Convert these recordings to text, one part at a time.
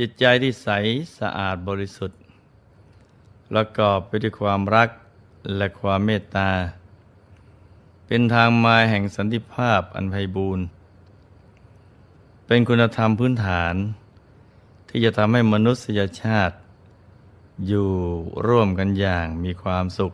จิตใจที่ใสสะอาดบริสุทธิ์ประกอบไปด้วยความรักและความเมตตา เป็นทางมาแห่งสันติภาพอันไพบูรณ์ เป็นคุณธรรมพื้นฐาน ที่จะทำให้มนุษยชาติ อยู่ร่วมกันอย่างมีความสุข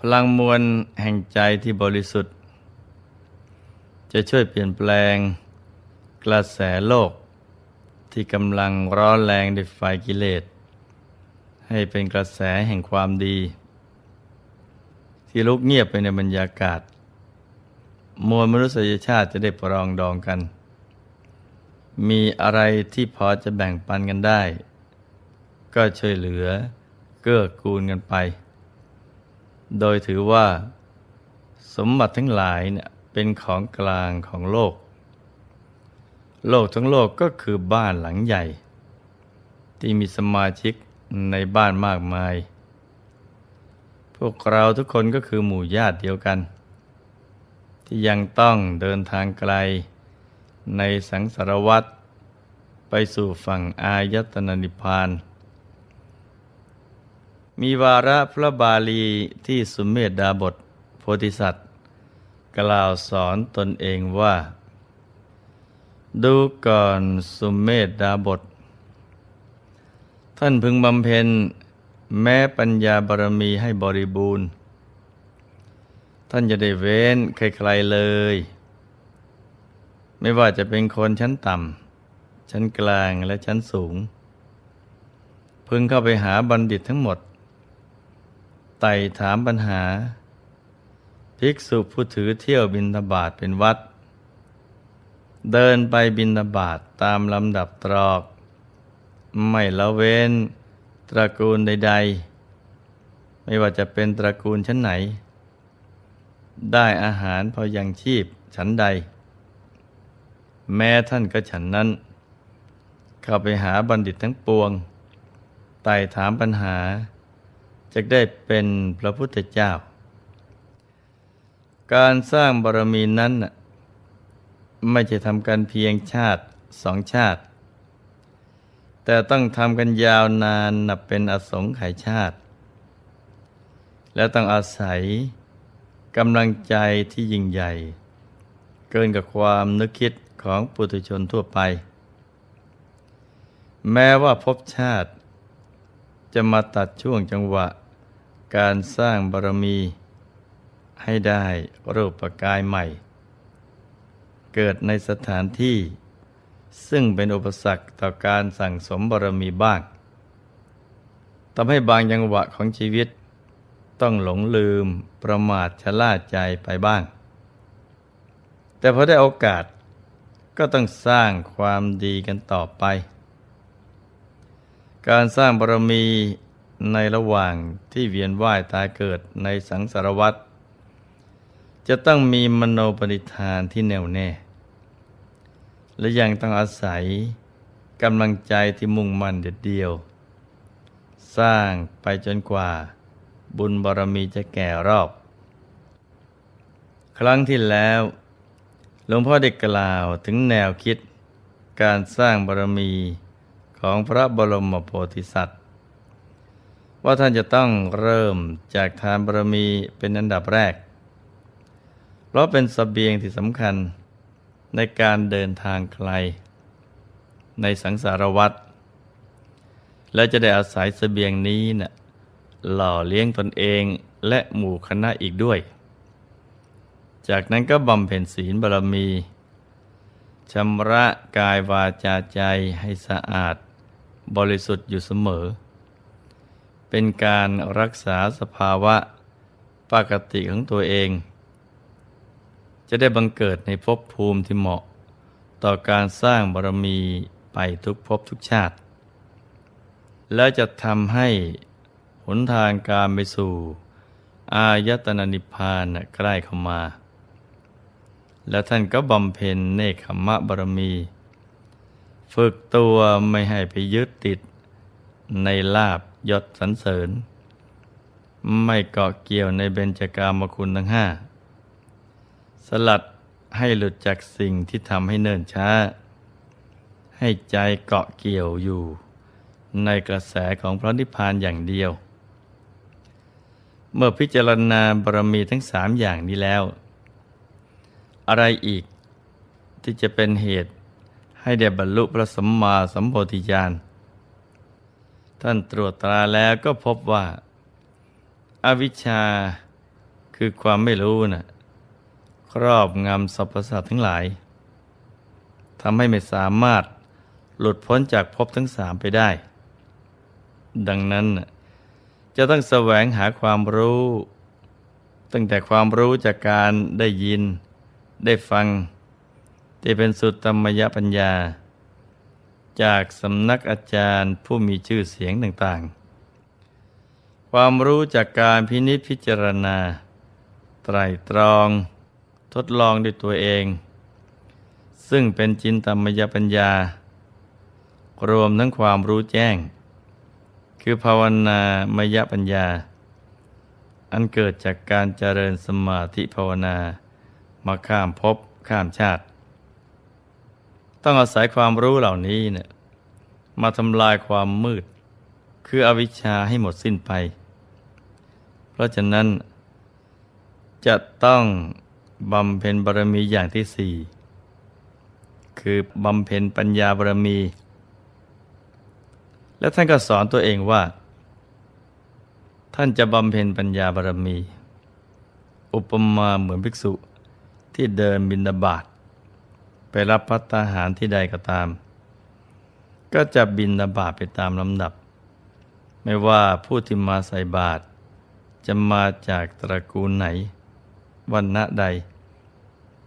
พลังมวลแห่งใจที่บริสุทธิ์ จะช่วยเปลี่ยนแปลง กระแสโลก ที่กำลังร้อนแรงด้วยไฟกิเลส ให้เป็นกระแสแห่งความดี ที่ลุกเงียบไปในบรรยากาศ มวลมนุษยชาติจะได้ปรองดองกัน มีอะไรที่พอจะแบ่งปันกันได้ ก็ช่วยเหลือเกื้อกูลกันไป โดยถือว่า สมบัติทั้งหลายเนี่ยเป็นของกลางของโลก โลกทั้งโลกก็คือบ้านหลังใหญ่ ที่มีสมาชิกในบ้านมากมาย พวกเราทุกคนก็คือหมู่ญาติเดียวกัน ที่ยังต้องเดินทางไกล ในสังสารวัตรไปสู่ฝั่งอายตนะนิพพาน มีวาระพระบาลีที่สุมเมธดาบทโพธิสัตว์ กล่าวสอนตนเองว่า ดูก่อนสุมเมธดาบท ท่านพึงบำเพ็ญแม้ปัญญาบารมีให้บริบูรณ์ ท่านจะได้เว้นใครๆเลย ไม่ว่าจะเป็นคนชั้นต่ำ ชั้นกลางและชั้นสูง พึงเข้าไปหาบัณฑิตทั้งหมด ไต่ถามปัญหา ภิกษุผู้ถือเที่ยวบินทบาทเป็นวัดเเดินไปบินทบาทตามลำดับตรอก ไม่ละเว้นตระกูลใด ๆ ไม่ว่าจะเป็นตระกูลชั้นไหน ได้อาหารพอยังชีพฉันใด แม้ท่านก็ฉันนั้น เข้าไปหาบัณฑิตทั้งปวงไต่ถามปัญหาจะได้เป็นพระพุทธเจ้า การสร้างบารมีนั้นน่ะ ไม่ใช่ทำกันเพียงชาติสองชาติ แต่ต้องทำกันยาวนานนับเป็นอสงไขยชาติ และต้องอาศัยกำลังใจที่ยิ่งใหญ่ เกินกับความนึกคิดของปุถุชนทั่วไป แม้ว่าภพชาติ จะมาตัดช่วงจังหวะ การสร้างบารมี ให้ได้รูปกายใหม่ เกิดในสถานที่ ซึ่งเป็นอุปสรรคต่อการสั่งสมบารมีบ้างทำให้บางจังหวะของชีวิต ต้องหลงลืมประมาทชะล่าใจไปบ้าง แต่พอได้โอกาสก็ต้องสร้างความดีกันต่อไป การสร้างบารมีในระหว่างที่เวียนว่ายตายเกิดในสังสารวัฏจะต้องมีมโนปณิธานที่แน่วแน่ และยังต้องอาศัยกำลังใจที่มุ่งมั่นเด็ดเดียว สร้างไปจนกว่า บุญบารมีจะแก่รอบ ครั้งที่แล้วหลวงพ่อได้กล่าวถึงแนวคิด การสร้างบารมีของพระบรมโพธิสัตว์ ว่าท่านจะต้องเริ่มจากทานบารมีเป็นอันดับแรก เพราะเป็นสเสบียงที่สำคัญ ในการเดินทางไกล ในสังสารวัฏและจะได้อาศัยสเสบียงนี้นะ่ะหล่อเลี้ยงตนเองและหมู่คณะอีกด้วย จากนั้นก็บำเพ็ญศีลบารมีชำระกายวาจาใจให้สะอาด บริสุทธิ์อยู่เสมอ เป็นการรักษาสภาวะปกติของตัวเอง จะได้บังเกิดในภพภูมิที่เหมาะ ต่อการสร้างบารมีไปทุกภพทุกชาติ และจะทำให้หนทางการไปสู่ อายตนะนิพพานใกล้เข้ามา แล้วท่านก็บำเพ็ญเนคขมะบารมี ฝึกตัวไม่ให้ไปยึดติด ในลาบยศสรรเสริญ ไม่เกาะเกี่ยวในเบญจกามคุณทั้งห้า สลัดให้หลุดจากสิ่งที่ทำให้เนิ่นช้า ให้ใจเกาะเกี่ยวอยู่ ในกระแสของพระนิพพานอย่างเดียว เมื่อพิจารณาบารมีทั้งสามอย่างนี้แล้ว อะไรอีกที่จะเป็นเหตุให้ได้บรรลุพระสัมมาสัมโพธิญาณ ท่านตรวจตราแล้วก็พบว่าอาวิชชาคือความไม่รู้นะ่ะ รอบงำสรรพสัตว์ทั้งหลายทำให้ไม่สามารถหลุดพ้นจากภพทั้งสามไปได้ ดังนั้น จะต้องแสวงหาความรู้ ตั้งแต่ความรู้จากการได้ยิน ได้ฟัง ที่เป็นสุตตมยปัญญา จากสำนักอาจารย์ผู้มีชื่อเสียงต่างๆ ความรู้จากการพินิจพิจารณา ไตรตรอง ทดลองด้วยตัวเอง ซึ่งเป็นจินตมยปัญญา รวมทั้งความรู้แจ้ง คือภาวนามยปัญญา อันเกิดจากการเจริญสมาธิภาวนามาข้ามภพข้ามชาติ ต้องอาศัยความรู้เหล่านี้เนี่ยมาทำลายความมืด คืออวิชชาให้หมดสิ้นไป เพราะฉะนั้นจะต้อง บำเพ็ญบารมีอย่างที่สี่คือบำเพ็ญปัญญาบารมี และท่านก็สอนตัวเองว่า ท่านจะบำเพ็ญปัญญาบารมี อุปมาเหมือนภิกษุที่เดินบินาบาตไปรับพัตตาหารที่ใดก็ตาม ก็จะบินาบาตไปตามลำดับ ไม่ว่าผู้ที่มาใส่บาตรจะมาจากตระกูลไหน วันณะใด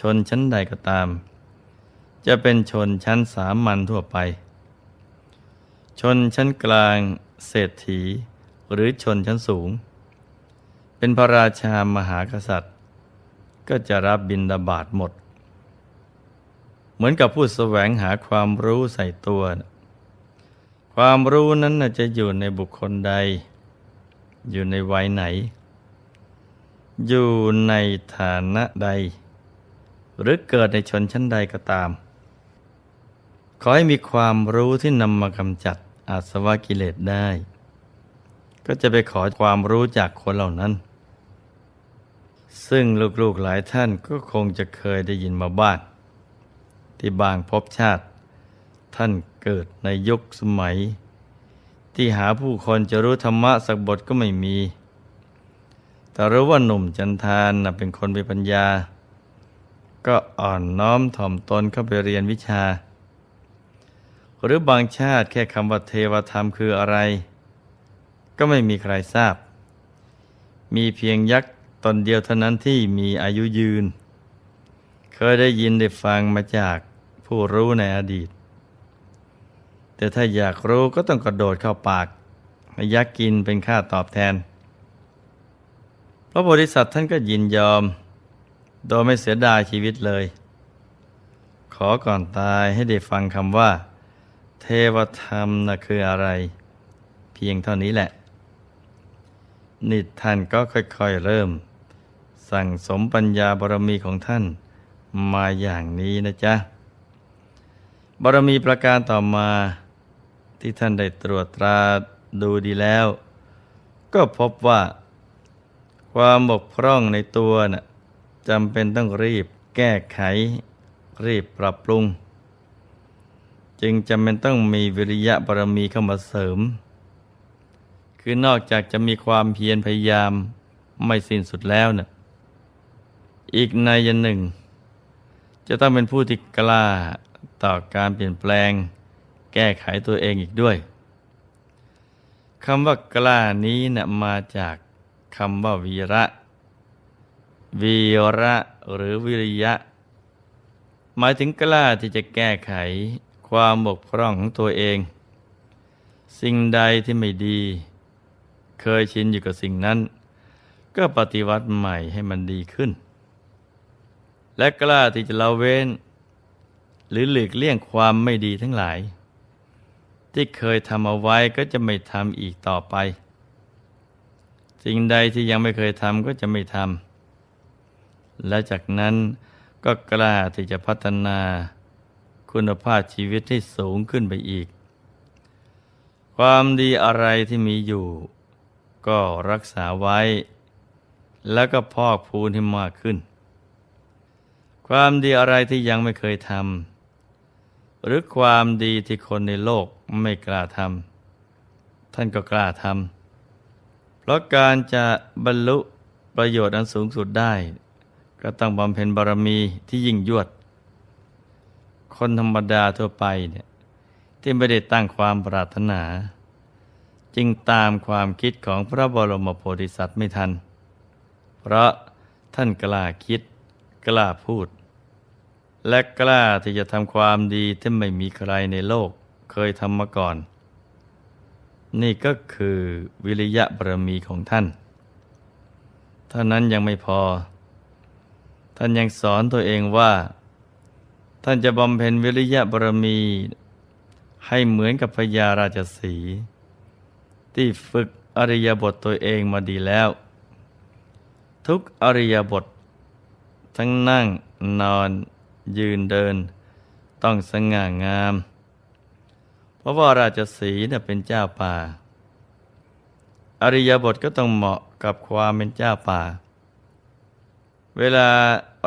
ชนชั้นใดก็ตาม จะเป็นชนชั้นสามัญทั่วไป ชนชั้นกลางเศรษฐีหรือชนชั้นสูง เป็นพระราชามหากษัตริย์ ก็จะรับบิณฑบาตหมด เหมือนกับผู้แสวงหาความรู้ใส่ตัว ความรู้นั้นจะอยู่ในบุคคลใด อยู่ในวัยไหน อยู่ในฐานะใด หรือเกิดในชนชั้นใดก็ตาม ขอให้มีความรู้ที่นำมากำจัดอาสวะกิเลสได้ ก็จะไปขอความรู้จากคนเหล่านั้น ซึ่งลูกๆหลายท่านก็คงจะเคยได้ยินมาบ้างที่บางภพชาติ ท่านเกิดในยุคสมัย ที่หาผู้คนจะรู้ธรรมะสักบทก็ไม่มี แต่รู้ว่าหนุ่มจันทานนะเป็นคนมีปัญญา ก็อ่อนน้อมถ่อมตนเข้าไปเรียนวิชา หรือบางชาติแค่คำว่าเทวธรรมคืออะไร ก็ไม่มีใครทราบ มีเพียงยักษ์ตนเดียวเท่านั้นที่มีอายุยืน เคยได้ยินได้ฟังมาจากผู้รู้ในอดีต แต่ถ้าอยากรู้ก็ต้องกระโดดเข้าปากยักษ์กินเป็นค่าตอบแทน พระโพธิสัตว์ท่านก็ยินยอม โดยไม่เสียดายชีวิตเลย ขอก่อนตายให้ได้ฟังคำว่า เทวธรรมนะคืออะไร เพียงเท่านี้แหละ นิท่านก็ค่อยๆเริ่ม สั่งสมปัญญาบารมีของท่านมาอย่างนี้นะจ๊ะบารมีประการต่อมาที่ท่านได้ตรวจตราดูดีแล้ว ก็พบว่า ความบกพร่องในตัวน่ะจำเป็นต้องรีบแก้ไข รีบปรับปรุง จึงจำเป็นต้องมีวิริยะบารมีเข้ามาเสริม คือนอกจากจะมีความเพียรพยายามไม่สิ้นสุดแล้วน่ะอีกในยนหนึ่ง จะต้องเป็นผู้ที่กล้าต่อการเปลี่ยนแปลง แก้ไขตัวเองอีกด้วยคำว่ากล้านี้นะ่ะมาจาก คำว่าวีระ วีระหรือวิริยะ หมายถึงกล้าที่จะแก้ไขความบกพร่องของตัวเอง สิ่งใดที่ไม่ดี เคยชินอยู่กับสิ่งนั้น ก็ปฏิวัติใหม่ให้มันดีขึ้น และกล้าที่จะละเว้น หรือหลีกเลี่ยงความไม่ดีทั้งหลาย ที่เคยทำเอาไว้ก็จะไม่ทำอีกต่อไป สิ่งใดที่ยังไม่เคยทำก็จะไม่ทำและจากนั้นก็กล้าที่จะพัฒนาคุณภาพชีวิตให้สูงขึ้นไปอีก ความดีอะไรที่มีอยู่ ก็รักษาไว้ แล้วก็พอกพูนให้มากขึ้น ความดีอะไรที่ยังไม่เคยทำหรือความดีที่คนในโลกไม่กล้าทำท่านก็กล้าทำ เพราะการจะบรรลุประโยชน์อันสูงสุดได้ ก็ต้องบำเพ็ญบารมีที่ยิ่งยวด คนธรรมดาทั่วไปเนี่ยที่ไม่ได้ตั้งความปรารถนา จึงตามความคิดของพระบรมโพธิสัตว์ไม่ทัน เพราะท่านกล้าคิด กล้าพูด และกล้าที่จะทำความดีที่ไม่มีใครในโลกเคยทำมาก่อน นี่ก็คือวิริยะบารมีของท่านเท่านั้นยังไม่พอ ท่านยังสอนตัวเองว่า ท่านจะบำเพ็ญวิริยะบารมีให้เหมือนกับพญาราชสีที่ฝึกอริยบทตัวเองมาดีแล้ว ทุกอริยบท ทั้งนั่งนอน ยืนเดิน ต้องสง่างาม เพราะว่าราชสีเป็นเจ้าป่า อริยบทก็ต้องเหมาะกับความเป็นเจ้าป่า เวลา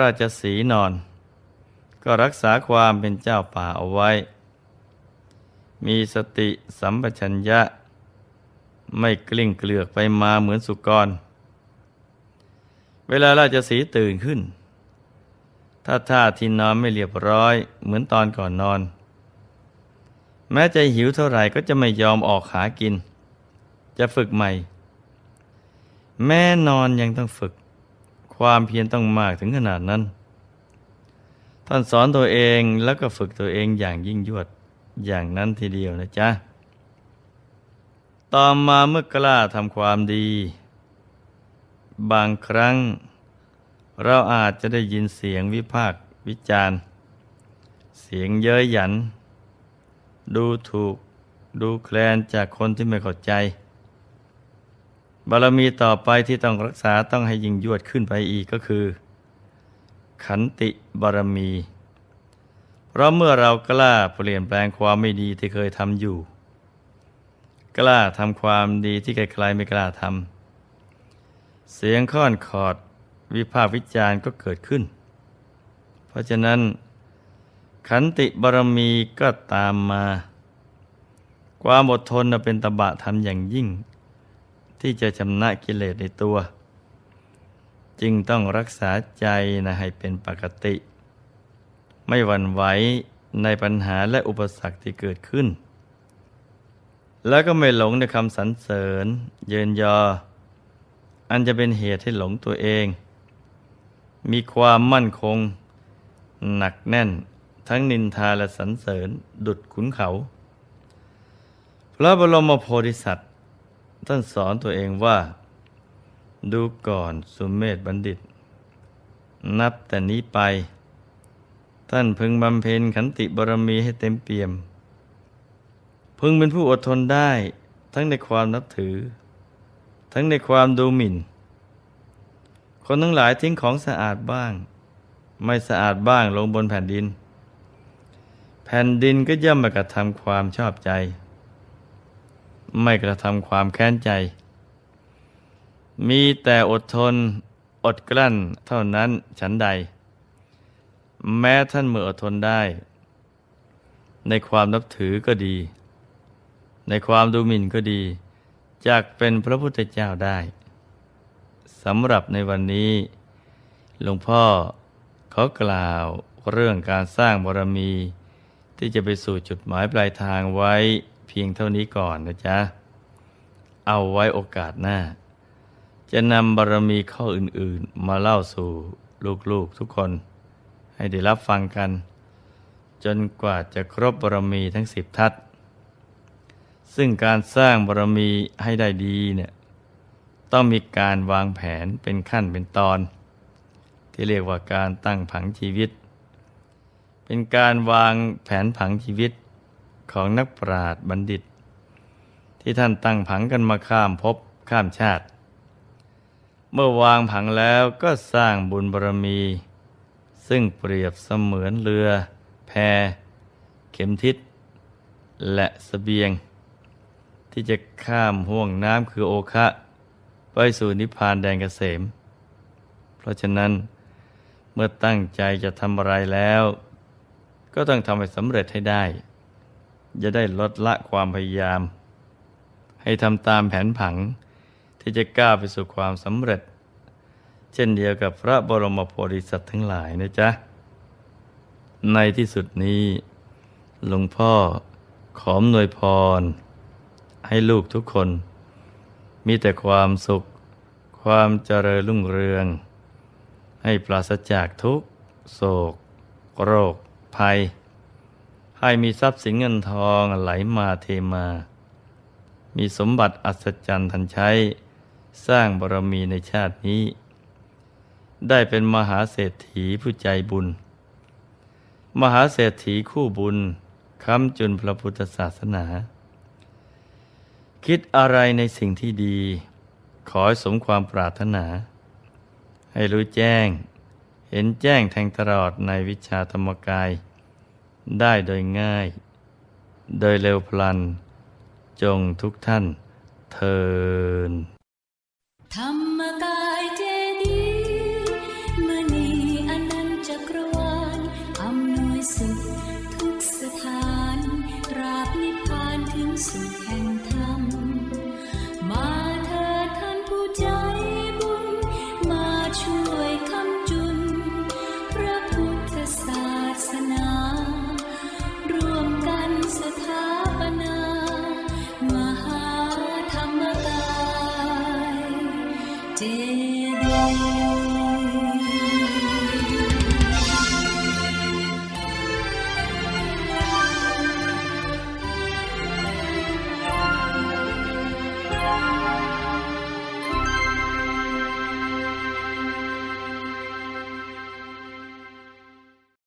ราชสีนอน ก็รักษาความเป็นเจ้าป่าเอาไว้ มีสติสัมปชัญญะ ไม่กลิ้งเกลือกไปมาเหมือนสุกร เวลาราชสีตื่นขึ้นถ้าท่าที่นอนไม่เรียบร้อยเหมือนตอนก่อนนอน แม้จะหิวเท่าไหร่ก็จะไม่ยอมออกหากิน จะฝึกใหม่ แม่นอนยังต้องฝึก ความเพียรต้องมากถึงขนาดนั้น ท่านสอนตัวเองแล้วก็ฝึกตัวเองอย่างยิ่งยวดอย่างนั้นทีเดียวนะจ๊ะ ต่อมาเมื่อกล้าทำความดี บางครั้ง เราอาจจะได้ยินเสียงวิพากษ์วิจารณ์ เสียงเย้ยหยัน ดูถูก ดูแคลนจากคนที่ไม่เข้าใจ บารมีต่อไปที่ต้องรักษาต้องให้ยิ่งยวดขึ้นไปอีกก็คือ ขันติบารมี เพราะเมื่อเรากล้าเปลี่ยนแปลงความไม่ดีที่เคยทำอยู่ กล้าทำความดีที่ใครๆไม่กล้าทำเสียงค่อนขอดวิพากษ์วิจารณ์ก็เกิดขึ้น เพราะฉะนั้น ขันติบารมีก็ตามมา ความอดทนน่ะเป็นตบะธรรมอย่างยิ่ง ที่จะชำนะกิเลสในตัว จึงต้องรักษาใจนะให้เป็นปกติ ไม่หวั่นไหวในปัญหาและอุปสรรคที่เกิดขึ้น แล้วก็ไม่หลงในคำสรรเสริญ เยินยอ อันจะเป็นเหตุให้หลงตัวเอง มีความมั่นคง หนักแน่น ทั้งนินทาและสรรเสริญดุดขุนเขา พระบรมโพธิสัตว์ ท่านสอนตัวเองว่า ดูก่อนสุมเมธบัณฑิต นับแต่นี้ไป ท่านพึงบำเพ็ญขันติบารมีให้เต็มเปี่ยม พึงเป็นผู้อดทนได้ทั้งในความนับถือ ทั้งในความดูหมิ่น คนทั้งหลายทิ้งของสะอาดบ้าง ไม่สะอาดบ้างลงบนแผ่นดิน แผ่นดินก็ย่อมมากระทำความชอบใจ ไม่กระทำความแค้นใจ มีแต่อดทนอดกลั้นเท่านั้นฉันใด แม้ท่านเมื่ออดทนได้ ในความนับถือก็ดี ในความดูหมิ่นก็ดีจากเป็นพระพุทธเจ้าได้สำหรับในวันนี้หลวงพ่อเขากล่าวเรื่องการสร้างบารมี ที่จะไปสู่จุดหมายปลายทางไว้เพียงเท่านี้ก่อนนะจ๊ะ เอาไว้โอกาสหน้า จะนำบารมีข้ออื่นๆ มาเล่าสู่ลูกๆทุกคน ให้ได้รับฟังกัน จนกว่าจะครบบารมีทั้งสิบทัศซึ่งการสร้างบารมีให้ได้ดีเนี่ยต้องมีการวางแผนเป็นขั้นเป็นตอน ที่เรียกว่าการตั้งผังชีวิต เป็นการวางแผนผังชีวิตของนักปราชญ์บัณฑิต ที่ท่านตั้งผังกันมาข้ามภพข้ามชาติ เมื่อวางผังแล้วก็สร้างบุญบารมี ซึ่งเปรียบเสมือนเรือ แพ เข็มทิศ และสเสบียง ที่จะข้ามห่วงน้ำคือโอคะ ไปสู่นิพพานแดนเกษม เพราะฉะนั้นเมื่อตั้งใจจะทำอะไรแล้ว ก็ต้องทำให้สำเร็จให้ได้ จะได้ลดละความพยายาม ให้ทำตามแผนผังที่จะก้าวไปสู่ความสำเร็จ เช่นเดียวกับพระบรมโพธิสัตว์ทั้งหลายนะจ๊ะ ในที่สุดนี้หลวงพ่อขอมนวยพร ให้ลูกทุกคน มีแต่ความสุข ความเจริญรุ่งเรือง ให้ปราศจากทุกโศก โรค ภัย ให้มีทรัพย์สินเงินทองไหลมาเทมา มีสมบัติอัศจรรย์ทันใช้ สร้างบารมีในชาตินี้ ได้เป็นมหาเศรษฐีผู้ใจบุญ มหาเศรษฐีคู่บุญค้ำจุนพระพุทธศาสนา คิดอะไรในสิ่งที่ดี ขอให้สมความปรารถนา ให้รู้แจ้ง เห็นแจ้งแทงตลอดในวิชาธรรมกาย ได้โดยง่าย โดยเร็วพลัน จงทุกท่านเทินธรรมกายเจดีมณีอนันจักรวาลอำนวยสุขทุกสถานราบนิพพานถึงสุขแห่ง